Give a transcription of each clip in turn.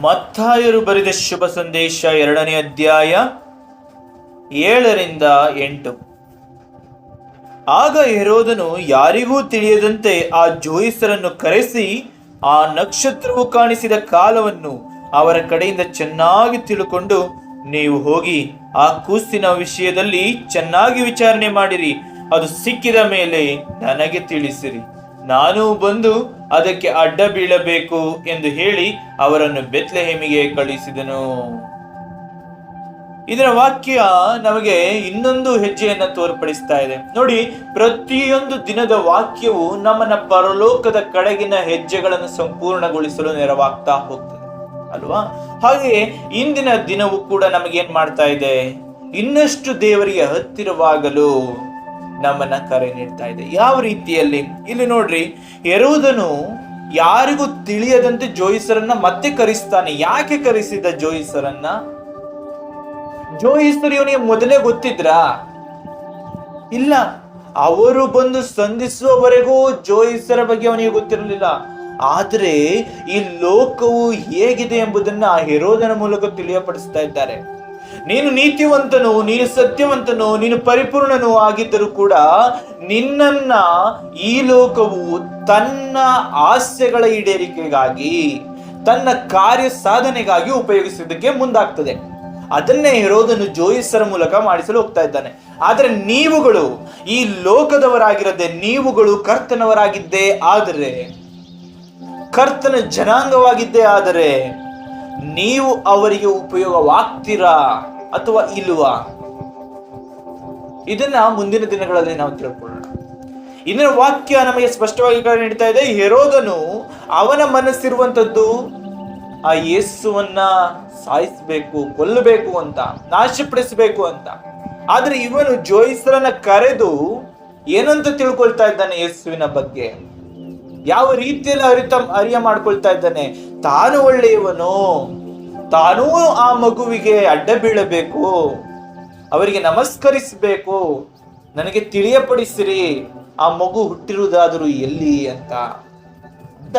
ಮತ್ತಾಯರು ಬರೆದ ಶುಭ ಸಂದೇಶ ಎರಡನೇ ಅಧ್ಯಾಯ ಏಳರಿಂದ ಎಂಟು. ಆಗ ಹೆರೋದನು ಯಾರಿಗೂ ತಿಳಿಯದಂತೆ ಆ ಜೋಯಿಸರನ್ನು ಕರೆಸಿ ಆ ನಕ್ಷತ್ರವು ಕಾಣಿಸಿದ ಕಾಲವನ್ನು ಅವರ ಕಡೆಯಿಂದ ಚೆನ್ನಾಗಿ ತಿಳುಕೊಂಡು ನೀವು ಹೋಗಿ ಆ ಕೂಸಿನ ವಿಷಯದಲ್ಲಿ ಚೆನ್ನಾಗಿ ವಿಚಾರಣೆ ಮಾಡಿರಿ. ಅದು ಸಿಕ್ಕಿದ ಮೇಲೆ ನನಗೆ ತಿಳಿಸಿರಿ. ನಾನು ಬಂದು ಅದಕ್ಕೆ ಅಡ್ಡ ಬೀಳಬೇಕು ಎಂದು ಹೇಳಿ ಅವರನ್ನು ಬೆತ್ಲೆಹೇಮಿಗೆ ಕಳಿಸಿದನು. ಇದರ ವಾಕ್ಯ ನಮಗೆ ಇನ್ನೊಂದು ಹೆಜ್ಜೆಯನ್ನು ತೋರ್ಪಡಿಸ್ತಾ ಇದೆ. ನೋಡಿ, ಪ್ರತಿಯೊಂದು ದಿನದ ವಾಕ್ಯವು ನಮ್ಮನ್ನ ಪರಲೋಕದ ಕಡೆಗಿನ ಹೆಜ್ಜೆಗಳನ್ನು ಸಂಪೂರ್ಣಗೊಳಿಸಲು ನೆರವಾಗ್ತಾ ಹೋಗ್ತದೆ. ಅಲ್ವಾ? ಹಾಗೆ ಇಂದಿನ ದಿನವೂ ಕೂಡ ನಮಗೇನ್ ಮಾಡ್ತಾ ಇದೆ? ಇನ್ನಷ್ಟು ದೇವರಿಗೆ ಹತ್ತಿರವಾಗಲು ನಮ್ಮನ್ನ ಕರೆ ನೀಡ್ತಾ ಇದೆ. ಯಾವ ರೀತಿಯಲ್ಲಿ? ಇಲ್ಲಿ ನೋಡ್ರಿ ಎರುವುದನು ಯಾರಿಗೂ ತಿಳಿಯದಂತೆ ಜೋಯಿಸರನ್ನ ಮತ್ತೆ ಕರೆಸ್ತಾನೆ. ಯಾಕೆ ಕರೆಸಿದ ಜೋಯಿಸರನ್ನ? ಜೋಯಿಸರು ಇವನಿಗೆ ಮೊದಲೇ ಗೊತ್ತಿದ್ರಾ? ಇಲ್ಲ, ಅವರು ಬಂದು ಸಂಧಿಸುವವರೆಗೂ ಜೋಯಿಸರ ಬಗ್ಗೆ ಅವನಿಗೆ ಗೊತ್ತಿರಲಿಲ್ಲ. ಆದರೆ ಈ ಲೋಕವು ಹೇಗಿದೆ ಎಂಬುದನ್ನ ಹೆರೋದನ ಮೂಲಕ ತಿಳಿಯಪಡಿಸ್ತಾ ಇದ್ದಾರೆ. ನೀನು ನೀತಿವಂತನು, ನೀನು ಸತ್ಯವಂತನು, ನೀನು ಪರಿಪೂರ್ಣನು ಆಗಿದ್ದರೂ ಕೂಡ ನಿನ್ನನ್ನ ಈ ಲೋಕವು ತನ್ನ ಆಸೆಗಳ ಈಡೇರಿಕೆಗಾಗಿ, ತನ್ನ ಕಾರ್ಯ ಸಾಧನೆಗಾಗಿ ಉಪಯೋಗಿಸುವುದಕ್ಕೆ ಮುಂದಾಗ್ತದೆ. ಅದನ್ನೇ ಇರೋದನ್ನು ಜೋಯಿಸರ ಮೂಲಕ ಮಾಡಿಸಲು ಹೋಗ್ತಾ ಇದ್ದಾನೆ. ಆದರೆ ನೀವುಗಳು, ಈ ಲೋಕದವರಾಗಿರದೆ ನೀವುಗಳು ಕರ್ತನವರಾಗಿದ್ದೇ ಆದರೆ, ಕರ್ತನ ಜನಾಂಗವಾಗಿದ್ದೇ ಆದರೆ ನೀವು ಅವರಿಗೆ ಉಪಯೋಗವಾಗ್ತೀರಾ ಅಥವಾ ಇಲ್ವಾ? ಇದನ್ನ ಮುಂದಿನ ದಿನಗಳಲ್ಲಿ ನಾವು ತಿಳ್ಕೊಳ್ಳೋಣ. ಇನ್ನರ ವಾಕ್ಯ ನಮಗೆ ಸ್ಪಷ್ಟವಾಗಿ ನೀಡ್ತಾ ಇದೆ, ಹೆರೋದನು ಅವನ ಮನಸ್ಸಿರುವಂಥದ್ದು ಆ ಯೇಸುವನ್ನ ಸಾಯಿಸಬೇಕು, ಕೊಲ್ಲಬೇಕು ಅಂತ, ನಾಶಪಡಿಸಬೇಕು ಅಂತ. ಆದ್ರೆ ಇವನು ಜೋಯಿಸರನ್ನ ಕರೆದು ಏನಂತ ತಿಳ್ಕೊಳ್ತಾ ಇದ್ದಾನೆ ಯೇಸುವಿನ ಬಗ್ಗೆ? ಯಾವ ರೀತಿಯಲ್ಲಿ ಅರಿತ ಅರಿಯ ಮಾಡ್ಕೊಳ್ತಾ ಇದ್ದಾನೆ? ತಾನು ಒಳ್ಳೆಯವನು. ತಾನೂ ಆ ಮಗುವಿಗೆ ಅಡ್ಡ ಬೀಳಬೇಕು. ಅವರಿಗೆ ನಮಸ್ಕರಿಸಬೇಕು. ನನಗೆ ತಿಳಿಯಪಡಿಸಿರಿ. ಆ ಮಗು ಹುಟ್ಟಿರುವುದಾದರೂ ಎಲ್ಲಿ ಅಂತ. ಅಂತ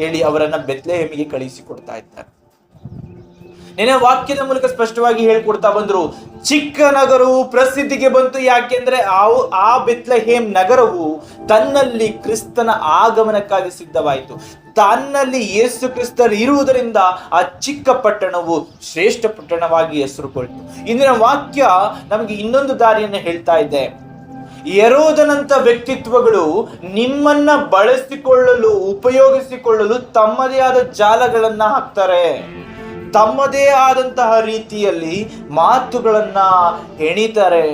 ಹೇಳಿ ಅವರನ್ನ ಬೆತ್ಲೆಹೇಮಿಗೆ ಕಳಿಸಿಕೊಡ್ತಾ ಇದ್ದಾರೆ. ನೆನೆ ವಾಕ್ಯದ ಮೂಲಕ ಸ್ಪಷ್ಟವಾಗಿ ಹೇಳ್ಕೊಡ್ತಾ ಬಂದರು ಚಿಕ್ಕ ನಗರವು ಪ್ರಸಿದ್ಧಿಗೆ ಬಂತು ಯಾಕೆಂದ್ರೆ ಆ ಬೆತ್ಲೆಹೇಮ್ ನಗರವು ತನ್ನಲ್ಲಿ ಕ್ರಿಸ್ತನ ಆಗಮನಕ್ಕಾಗಿ ಸಿದ್ಧವಾಯಿತು. ತನ್ನಲ್ಲಿ ಯೇಸು ಕ್ರಿಸ್ತರು ಇರುವುದರಿಂದ ಆ ಚಿಕ್ಕ ಪಟ್ಟಣವು ಶ್ರೇಷ್ಠ ಪಟ್ಟಣವಾಗಿ ಹೆಸರುಕೊಳ್ತು ಇಂದಿನ ವಾಕ್ಯ ನಮಗೆ ಇನ್ನೊಂದು ದಾರಿಯನ್ನು ಹೇಳ್ತಾ ಇದೆ. ಎರೋದನಂತ ವ್ಯಕ್ತಿತ್ವಗಳು ನಿಮ್ಮನ್ನ ಬಳಸಿಕೊಳ್ಳಲು, ಉಪಯೋಗಿಸಿಕೊಳ್ಳಲು ತಮ್ಮದೇ ಆದ ಜಾಲಗಳನ್ನ ಹಾಕ್ತಾರೆ. ತಮ್ಮದೇ ಆದಂತಹ ರೀತಿಯಲ್ಲಿ ಮಾತುಗಳನ್ನ ಎಣಿತಾರೆ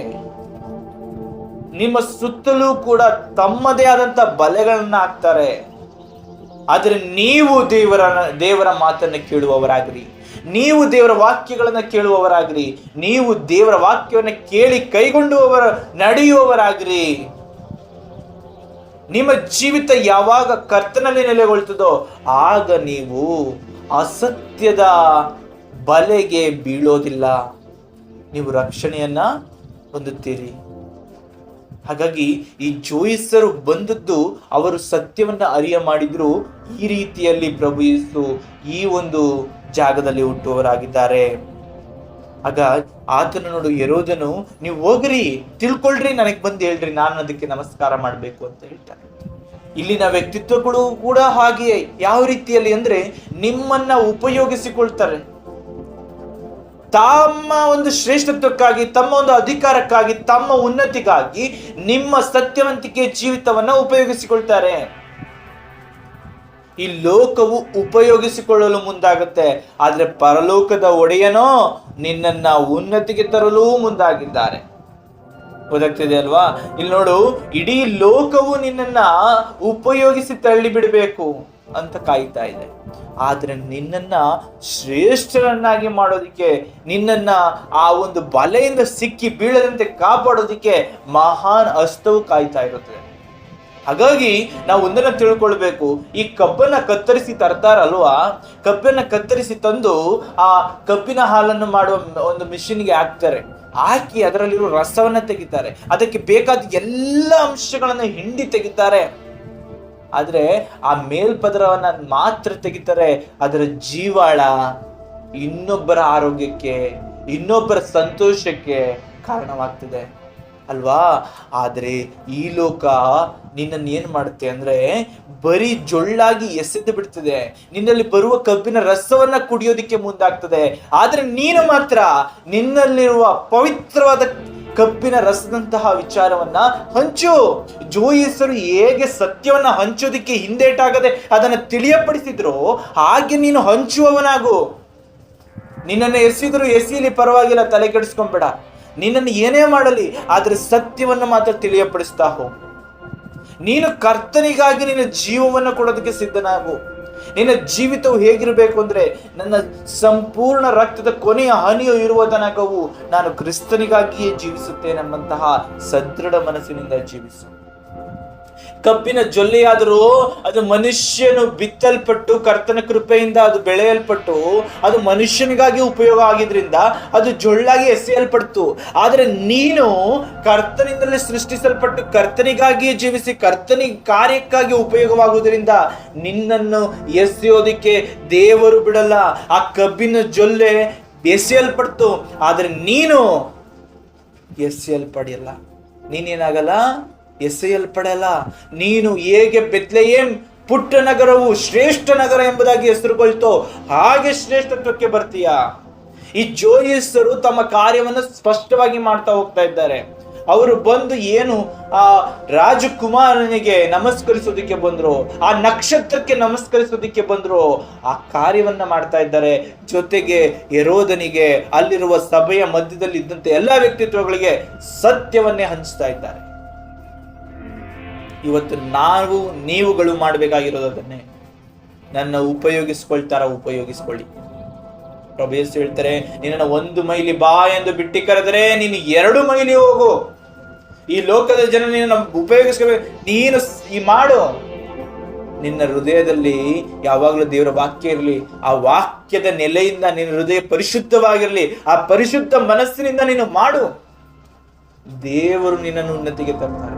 ನಿಮ್ಮ ಸುತ್ತಲೂ ಕೂಡ ತಮ್ಮದೇ ಆದಂತಹ ಬಲೆಗಳನ್ನ ಹಾಕ್ತಾರೆ ಆದರೆ ನೀವು ದೇವರ ದೇವರ ಮಾತನ್ನು ಕೇಳುವವರಾಗ್ರಿ. ನೀವು ದೇವರ ವಾಕ್ಯಗಳನ್ನು ಕೇಳುವವರಾಗ್ರಿ. ನೀವು ದೇವರ ವಾಕ್ಯವನ್ನು ಕೇಳಿ ಕೈಗೊಂಡುವವರ, ನಡೆಯುವವರಾಗ್ರಿ. ನಿಮ್ಮ ಜೀವಿತ ಯಾವಾಗ ಕರ್ತನಲ್ಲಿ ನೆಲೆಗೊಳ್ತದೋ, ಆಗ ನೀವು ಅಸತ್ಯದ ಬಲೆಗೆ ಬೀಳೋದಿಲ್ಲ. ನೀವು ರಕ್ಷಣೆಯನ್ನ ಹೊಂದುತ್ತೀರಿ. ಹಾಗಾಗಿ ಈ ಜೋಯಿಸರು ಬಂದದ್ದು ಅವರು ಸತ್ಯವನ್ನ ಅರಿಯ ಮಾಡಿದ್ರು. ಈ ರೀತಿಯಲ್ಲಿ ಪ್ರಭು ಯೇಸು ಈ ಒಂದು ಜಾಗದಲ್ಲಿ ಹುಟ್ಟುವವರಾಗಿದ್ದಾರೆ. ಆಗ ಆತನ ನೋಡು ಎರೋದನು ನೀವು ಹೋಗ್ರಿ, ತಿಳ್ಕೊಳ್ರಿ, ನನಗೆ ಬಂದು ಹೇಳ್ರಿ, ನಾನು ಅದಕ್ಕೆ ನಮಸ್ಕಾರ ಮಾಡಬೇಕು ಅಂತ ಹೇಳ್ತಾರೆ ಇಲ್ಲಿನ ವ್ಯಕ್ತಿತ್ವಗಳು ಕೂಡ ಹಾಗೆಯೇ. ಯಾವ ರೀತಿಯಲ್ಲಿ ಅಂದ್ರೆ ನಿಮ್ಮನ್ನ ಉಪಯೋಗಿಸಿಕೊಳ್ತಾರೆ. ತಮ್ಮ ಒಂದು ಶ್ರೇಷ್ಠತ್ವಕ್ಕಾಗಿ, ತಮ್ಮ ಒಂದು ಅಧಿಕಾರಕ್ಕಾಗಿ, ತಮ್ಮ ಉನ್ನತಿಗಾಗಿ ನಿಮ್ಮ ಸತ್ಯವಂತಿಕೆ ಜೀವಿತವನ್ನ ಉಪಯೋಗಿಸಿಕೊಳ್ತಾರೆ. ಈ ಲೋಕವು ಉಪಯೋಗಿಸಿಕೊಳ್ಳಲು ಮುಂದಾಗುತ್ತೆ. ಆದ್ರೆ ಪರಲೋಕದ ಒಡೆಯನೋ ನಿನ್ನನ್ನ ಉನ್ನತಿಗೆ ತರಲು ಮುಂದಾಗಿದ್ದಾರೆ. ಗೊತ್ತಾಗ್ತಿದೆ ಅಲ್ವಾ ಇಲ್ಲಿ ನೋಡು, ಇಡೀ ಲೋಕವು ನಿನ್ನನ್ನ ಉಪಯೋಗಿಸಿ ತಳ್ಳಿ ಬಿಡಬೇಕು ಅಂತ ಕಾಯ್ತಾ ಇದೆ. ಆದರೆ ನಿನ್ನನ್ನ ಶ್ರೇಷ್ಠರನ್ನಾಗಿ ಮಾಡೋದಿಕ್ಕೆ, ನಿನ್ನನ್ನ ಆ ಒಂದು ಬಲೆಯಿಂದ ಸಿಕ್ಕಿ ಬೀಳದಂತೆ ಕಾಪಾಡೋದಿಕ್ಕೆ ಮಹಾನ್ ಅಸ್ತವು ಕಾಯ್ತಾ ಇರುತ್ತದೆ. ಹಾಗಾಗಿ ನಾವು ಒಂದನ್ನ ತಿಳ್ಕೊಳ್ಬೇಕು, ಈ ಕಬ್ಬನ್ನ ಕತ್ತರಿಸಿ ತರ್ತಾರಲ್ವಾ? ಕಬ್ಬನ್ನ ಕತ್ತರಿಸಿ ತಂದು ಆ ಕಬ್ಬಿನ ಹಾಲನ್ನು ಮಾಡುವ ಒಂದು ಮಿಷಿನ್ಗೆ ಹಾಕ್ತಾರೆ. ಹಾಕಿ ಅದರಲ್ಲಿರೋ ರಸವನ್ನ ತೆಗಿತಾರೆ. ಅದಕ್ಕೆ ಬೇಕಾದ ಎಲ್ಲ ಅಂಶಗಳನ್ನ ಹಿಂಡಿ ತೆಗಿತಾರೆ. ಆದರೆ ಆ ಮೇಲ್ಪದರವನ್ನ ಮಾತ್ರ ತೆಗಿತಾರೆ ಅದರ ಜೀವಾಳ, ಇನ್ನೊಬ್ಬರ ಆರೋಗ್ಯಕ್ಕೆ, ಇನ್ನೊಬ್ಬರ ಸಂತೋಷಕ್ಕೆ ಕಾರಣವಾಗ್ತಿದೆ. ಅಲ್ವಾ? ಆದರೆ ಈ ಲೋಕ ನಿನ್ನನ್ನು ಏನ್ ಮಾಡುತ್ತೆ ಅಂದ್ರೆ ಬರೀ ಜೊಳ್ಳಾಗಿ ಎಸೆದು ಬಿಡ್ತದೆ. ನಿನ್ನಲ್ಲಿ ಬರುವ ಕಬ್ಬಿನ ರಸವನ್ನ ಕುಡಿಯೋದಿಕ್ಕೆ ಮುಂದಾಗ್ತದೆ. ಆದ್ರೆ ನೀನು ಮಾತ್ರ ನಿನ್ನಲ್ಲಿರುವ ಪವಿತ್ರವಾದ ಕಬ್ಬಿನ ರಸದಂತಹ ವಿಚಾರವನ್ನ ಹಂಚು. ಜೋಯಿಸರು ಹೇಗೆ ಸತ್ಯವನ್ನ ಹಂಚೋದಿಕ್ಕೆ ಹಿಂದೇಟಾಗದೆ ಅದನ್ನ ತಿಳಿಯಪಡಿಸಿದ್ರು ಹಾಗೆ ನೀನು ಹಂಚುವವನಾಗು. ನಿನ್ನನ್ನು ಎಸಿದ್ರು ಎಸಿಲಿ ಪರವಾಗಿಲ್ಲ, ತಲೆ ಕೆಡಿಸ್ಕೊಂಬೇಡ ನಿನ್ನನ್ನು ಏನೇ ಮಾಡಲಿ, ಆದ್ರೆ ಸತ್ಯವನ್ನು ಮಾತ್ರ ತಿಳಿಯಪಡಿಸ್ತಾ ಹೋಗು. ನೀನು ಕರ್ತನಿಗಾಗಿ ನಿನ್ನ ಜೀವವನ್ನು ಕೊಡೋದಕ್ಕೆ ಸಿದ್ಧನಾಗು. ನಿನ್ನ ಜೀವಿತವು ಹೇಗಿರಬೇಕು ಅಂದ್ರೆ ನನ್ನ ಸಂಪೂರ್ಣ ರಕ್ತದ ಕೊನೆಯ ಹನಿಯು ಇರುವ ತನಕವು ನಾನು ಕ್ರಿಸ್ತನಿಗಾಗಿಯೇ ಜೀವಿಸುತ್ತೇನೆ ಎಂಬಂತಹ ಸದೃಢ ಮನಸ್ಸಿನಿಂದ ಜೀವಿಸು. ಕಬ್ಬಿನ ಜೊಲ್ಲೆಯಾದರೂ ಅದು ಮನುಷ್ಯನು ಬಿತ್ತಲ್ಪಟ್ಟು ಕರ್ತನ ಕೃಪೆಯಿಂದ ಅದು ಬೆಳೆಯಲ್ಪಟ್ಟು ಅದು ಮನುಷ್ಯನಿಗಾಗಿ ಉಪಯೋಗ ಆಗಿದ್ರಿಂದ ಅದು ಜೊಳ್ಳಾಗಿ ಎಸೆಯಲ್ಪಡ್ತು. ಆದರೆ ನೀನು ಕರ್ತನಿಂದಲೇ ಸೃಷ್ಟಿಸಲ್ಪಟ್ಟು ಕರ್ತನಿಗಾಗಿಯೇ ಜೀವಿಸಿ ಕರ್ತನಿ ಕಾರ್ಯಕ್ಕಾಗಿ ಉಪಯೋಗವಾಗುವುದರಿಂದ ನಿನ್ನನ್ನು ಎಸೆಯೋದಕ್ಕೆ ದೇವರು ಬಿಡಲ್ಲ. ಆ ಕಬ್ಬಿನ ಜೊಲ್ಲೆ ಎಸೆಯಲ್ಪಡ್ತು. ಆದರೆ ನೀನು ಎಸೆಯಲ್ಪಡಿಯಲ್ಲ ನೀನೇನಾಗಲ್ಲ? ಎಸೆಯಲ್ಪಡಲ್ಲ ನೀನು ಹೇಗೆ ಬೆತ್ಲೆಯೇಂ ಪುಟ್ಟ ನಗರವು ಶ್ರೇಷ್ಠ ನಗರ ಎಂಬುದಾಗಿ ಹೆಸರುಗೊಳ್ತೋ, ಹಾಗೆ ಶ್ರೇಷ್ಠತ್ವಕ್ಕೆ ಬರ್ತೀಯ? ಈ ಜೋಯಿಸರು ತಮ್ಮ ಕಾರ್ಯವನ್ನು ಸ್ಪಷ್ಟವಾಗಿ ಮಾಡ್ತಾ ಹೋಗ್ತಾ ಇದ್ದಾರೆ. ಅವರು ಬಂದು ಏನು, ಆ ರಾಜಕುಮಾರನಿಗೆ ನಮಸ್ಕರಿಸೋದಕ್ಕೆ ಬಂದರು, ಆ ನಕ್ಷತ್ರಕ್ಕೆ ನಮಸ್ಕರಿಸೋದಕ್ಕೆ ಬಂದರು, ಆ ಕಾರ್ಯವನ್ನ ಮಾಡ್ತಾ ಇದ್ದಾರೆ. ಜೊತೆಗೆ ಯರೋದನಿಗೆ ಅಲ್ಲಿರುವ ಸಭೆಯ ಮಧ್ಯದಲ್ಲಿ ಇದ್ದಂತೆ ಎಲ್ಲ ವ್ಯಕ್ತಿತ್ವಗಳಿಗೆ ಸತ್ಯವನ್ನೇ ಹಂಚ್ತಾ ಇದ್ದಾರೆ. ಇವತ್ತು ನಾವು ನೀವುಗಳು ಮಾಡಬೇಕಾಗಿರೋದು ಅದನ್ನೇ ನನ್ನ ಉಪಯೋಗಿಸ್ಕೊಳ್ತಾರ, ಉಪಯೋಗಿಸ್ಕೊಳ್ಳಿ. ಪ್ರಭು ಹೇಳ್ತಾರೆ ನಿನ್ನ ಒಂದು ಮೈಲಿ ಬಾ ಎಂದು ಬಿಟ್ಟಿ ಕರೆದರೆ ನೀನು ಎರಡು ಮೈಲಿ ಹೋಗು. ಈ ಲೋಕದ ಜನ ನಿನ್ನ ಉಪಯೋಗಿಸ್ಕೋಬೇಕು ನೀನು ಈ ಮಾಡು. ನಿನ್ನ ಹೃದಯದಲ್ಲಿ ಯಾವಾಗಲೂ ದೇವರ ವಾಕ್ಯ ಇರಲಿ, ಆ ವಾಕ್ಯದ ನೆಲೆಯಿಂದ ನಿನ್ನ ಹೃದಯ ಪರಿಶುದ್ಧವಾಗಿರಲಿ, ಆ ಪರಿಶುದ್ಧ ಮನಸ್ಸಿನಿಂದ ನೀನು ಮಾಡು. ದೇವರು ನಿನ್ನನ್ನು ಉನ್ನತಿಗೆ ತರ್ತಾರೆ.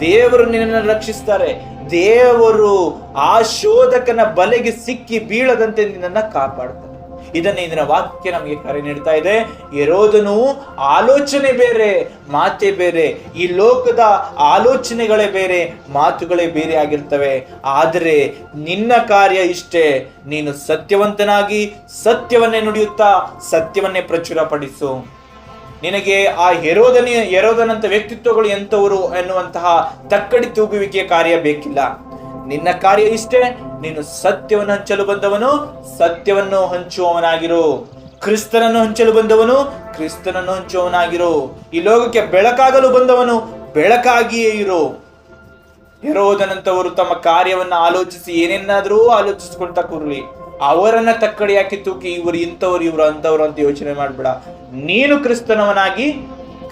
ದೇವರು ನಿನ್ನನ್ನು ರಕ್ಷಿಸ್ತಾರೆ. ದೇವರು ಆ ಶೋಧಕನ ಬಲೆಗೆ ಸಿಕ್ಕಿ ಬೀಳದಂತೆ ನಿನ್ನನ್ನು ಕಾಪಾಡ್ತಾರೆ ಇದನ್ನ ಇದರ ವಾಕ್ಯ ನಮಗೆ ಕರೆ ನೀಡ್ತಾ ಇದೆ. ಇರೋದನು ಆಲೋಚನೆ ಬೇರೆ, ಮಾತೆ ಬೇರೆ. ಈ ಲೋಕದ ಆಲೋಚನೆಗಳೇ ಬೇರೆ, ಮಾತುಗಳೇ ಬೇರೆ ಆಗಿರ್ತವೆ. ಆದರೆ ನಿನ್ನ ಕಾರ್ಯ ಇಷ್ಟೇ. ನೀನು ಸತ್ಯವಂತನಾಗಿ ಸತ್ಯವನ್ನೇ ನುಡಿಯುತ್ತಾ ಸತ್ಯವನ್ನೇ ಪ್ರಚುರಪಡಿಸು. ನಿನಗೆ ಆ ಹೆರೋದನೆಯ ಹೆರೋದನಂಥ ವ್ಯಕ್ತಿತ್ವಗಳು ಎಂಥವರು ಎನ್ನುವಂತಹ ತಕ್ಕಡಿ ತೂಗುವಿಕೆ ಕಾರ್ಯ ಬೇಕಿಲ್ಲ. ನಿನ್ನ ಕಾರ್ಯ ಇಷ್ಟೇ, ನೀನು ಸತ್ಯವನ್ನು ಹಂಚಲು ಬಂದವನು, ಸತ್ಯವನ್ನು ಹಂಚುವವನಾಗಿರು. ಕ್ರಿಸ್ತನನ್ನು ಹಂಚಲು ಬಂದವನು, ಕ್ರಿಸ್ತನನ್ನು ಹಂಚುವವನಾಗಿರು. ಈ ಲೋಕಕ್ಕೆ ಬೆಳಕಾಗಲು ಬಂದವನು, ಬೆಳಕಾಗಿಯೇ ಇರು. ಇರೋದನಂತವರು ತಮ್ಮ ಕಾರ್ಯವನ್ನು ಆಲೋಚಿಸಿ ಏನೇನಾದರೂ ಆಲೋಚಿಸಿಕೊಳ್ತಾ ಕೂರ್ಲಿ. ಅವರನ್ನ ತಕ್ಕಡಿ ಹಾಕಿ ತೂಕಿ, ಇವರು ಇಂಥವ್ರು, ಇವರು ಅಂತವ್ರು ಅಂತ ಯೋಚನೆ ಮಾಡಬೇಡ. ನೀನು ಕ್ರಿಸ್ತನವನಾಗಿ,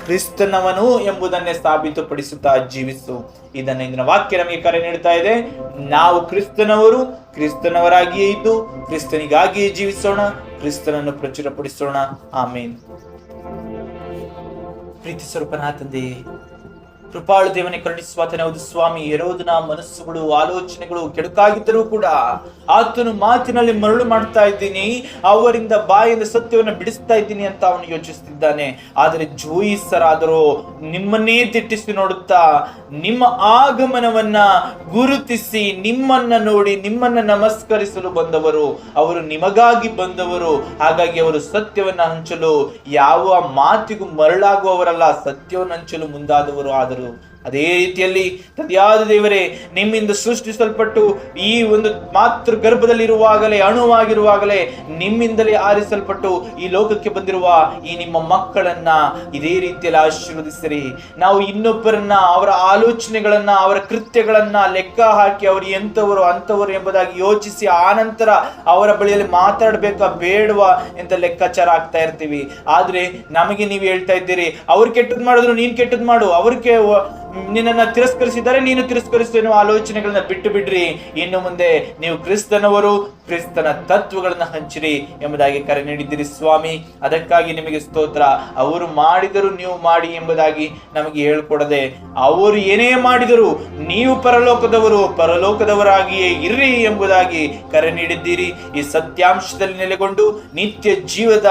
ಕ್ರಿಸ್ತನವನು ಎಂಬುದನ್ನೇ ಸಾಬೀತುಪಡಿಸುತ್ತಾ ಜೀವಿಸು. ಇದನ್ನು ಇಂದಿನ ವಾಕ್ಯ ನಮಗೆ ಕರೆ ನೀಡ್ತಾ ಇದೆ. ನಾವು ಕ್ರಿಸ್ತನವರು, ಕ್ರಿಸ್ತನವರಾಗಿಯೇ ಇದ್ದು, ಕ್ರಿಸ್ತನಿಗಾಗಿಯೇ ಜೀವಿಸೋಣ, ಕ್ರಿಸ್ತನನ್ನು ಪ್ರಚುರಪಡಿಸೋಣ. ಆಮೇನ್. ಪ್ರೀತಿ ಸ್ವರೂಪನಾಥ ತಂದೆ, ಕೃಪಾಳು ದೇವನೇ ಕರುಣಿಸುವ ಹೌದು ಸ್ವಾಮಿ ಎರೋದನ ಮನಸ್ಸುಗಳು, ಆಲೋಚನೆಗಳು ಕೆಡುಕಾಗಿದ್ದರೂ ಕೂಡ ಆತನು ಮಾತಿನಲ್ಲಿ ಮರಳು ಮಾಡ್ತಾ ಇದ್ದೀನಿ, ಅವರಿಂದ ಬಾಯಿಂದ ಸತ್ಯವನ್ನು ಬಿಡಿಸ್ತಾ ಇದ್ದೀನಿ ಅಂತ ಅವನು ಯೋಚಿಸ್ತಿದ್ದಾನೆ. ಆದರೆ ಜೋಯಿಸರಾದರೂ ನಿಮ್ಮನ್ನೇ ತಿಟ್ಟಿಸಿ ನೋಡುತ್ತಾ, ನಿಮ್ಮ ಆಗಮನವನ್ನ ಗುರುತಿಸಿ, ನಿಮ್ಮನ್ನ ನೋಡಿ, ನಿಮ್ಮನ್ನ ನಮಸ್ಕರಿಸಲು ಬಂದವರು, ಅವರು ನಿಮಗಾಗಿ ಬಂದವರು. ಹಾಗಾಗಿ ಅವರು ಸತ್ಯವನ್ನ ಹಂಚಲು, ಯಾವ ಮಾತಿಗೂ ಮರಳಾಗುವವರಲ್ಲ, ಸತ್ಯವನ್ನು ಹಂಚಲು ಮುಂದಾದವರು ಆದರು. ಅದೇ ರೀತಿಯಲ್ಲಿ ತಂದೆಯಾದ ದೇವರೇ, ನಿಮ್ಮಿಂದ ಸೃಷ್ಟಿಸಲ್ಪಟ್ಟು ಈ ಒಂದು ಮಾತೃ ಗರ್ಭದಲ್ಲಿರುವಾಗಲೇ, ಅಣುವಾಗಿರುವಾಗಲೇ ನಿಮ್ಮಿಂದಲೇ ಆರಿಸಲ್ಪಟ್ಟು ಈ ಲೋಕಕ್ಕೆ ಬಂದಿರುವ ಈ ನಿಮ್ಮ ಮಕ್ಕಳನ್ನ ಇದೇ ರೀತಿಯಲ್ಲಿ ಆಶೀರ್ವದಿಸಿರಿ. ನಾವು ಇನ್ನೊಬ್ಬರನ್ನ, ಅವರ ಆಲೋಚನೆಗಳನ್ನ, ಅವರ ಕೃತ್ಯಗಳನ್ನ ಲೆಕ್ಕ ಹಾಕಿ ಅವರು ಎಂಥವರು ಅಂಥವರು ಎಂಬುದಾಗಿ ಯೋಚಿಸಿ ಆನಂತರ ಅವರ ಬಳಿಯಲ್ಲಿ ಮಾತಾಡಬೇಕಾ ಬೇಡವಾ ಅಂತ ಲೆಕ್ಕಾಚಾರ ಆಗ್ತಾ ಇರ್ತೀವಿ. ಆದ್ರೆ ನಮಗೆ ನೀವು ಹೇಳ್ತಾ ಇದ್ದೀರಿ, ಅವ್ರು ಕೆಟ್ಟದ್ ಮಾಡಿದ್ರು ನೀನ್ ಕೆಟ್ಟದ್ ಮಾಡು, ಅವ್ರಿಗೆ ನಿನ್ನನ್ನ ತಿರಸ್ಕರಿಸಿದ್ದಾರೆ ನೀನು ತಿರಸ್ಕರಿಸುವ ಆಲೋಚನೆಗಳನ್ನ ಬಿಟ್ಟು ಬಿಡ್ರಿ. ಇನ್ನು ಮುಂದೆ ನೀವು ಕ್ರಿಸ್ತನವರು ಕ್ರಿಸ್ತನ ತತ್ವಗಳನ್ನು ಹಂಚಿರಿ ಎಂಬುದಾಗಿ ಕರೆ ನೀಡಿದ್ದೀರಿ ಸ್ವಾಮಿ. ಅದಕ್ಕಾಗಿ ನಿಮಗೆ ಸ್ತೋತ್ರ. ಅವರು ಮಾಡಿದರು ನೀವು ಮಾಡಿ ಎಂಬುದಾಗಿ ನಮಗೆ ಹೇಳ್ಕೊಡದೆ, ಅವರು ಏನೇ ಮಾಡಿದರು ನೀವು ಪರಲೋಕದವರು, ಪರಲೋಕದವರಾಗಿಯೇ ಇರ್ರಿ ಎಂಬುದಾಗಿ ಕರೆ ನೀಡಿದ್ದೀರಿ. ಈ ಸತ್ಯಾಂಶದಲ್ಲಿ ನೆಲೆಗೊಂಡು ನಿತ್ಯ ಜೀವದ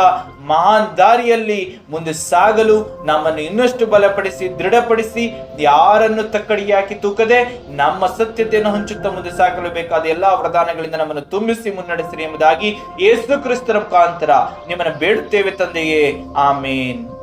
ಮಹಾನ್ ದಾರಿಯಲ್ಲಿ ಮುಂದೆ ಸಾಗಲು ನಮ್ಮನ್ನು ಇನ್ನಷ್ಟು ಬಲಪಡಿಸಿ, ದೃಢಪಡಿಸಿ, ಯಾರನ್ನು ತಕ್ಕಡಿಗೆ ಹಾಕಿ ತೂಕದೆ ನಮ್ಮ ಸತ್ಯತೆಯನ್ನು ಹಂಚುತ್ತಾ ಮುಂದೆ ಸಾಗಲು ಬೇಕಾದ ಎಲ್ಲಾ ವರದಾನಗಳಿಂದ ನಮ್ಮನ್ನು ತುಂಬಿಸಿ ಮುನ್ನಡೆಸಿರಿ ಎಂಬುದಾಗಿ ಯೇಸು ಕ್ರಿಸ್ತರ ಮುಖಾಂತರ ನಿಮ್ಮನ್ನು ಬೇಡುತ್ತೇವೆ ತಂದೆಯೇ. ಆಮೇನ್.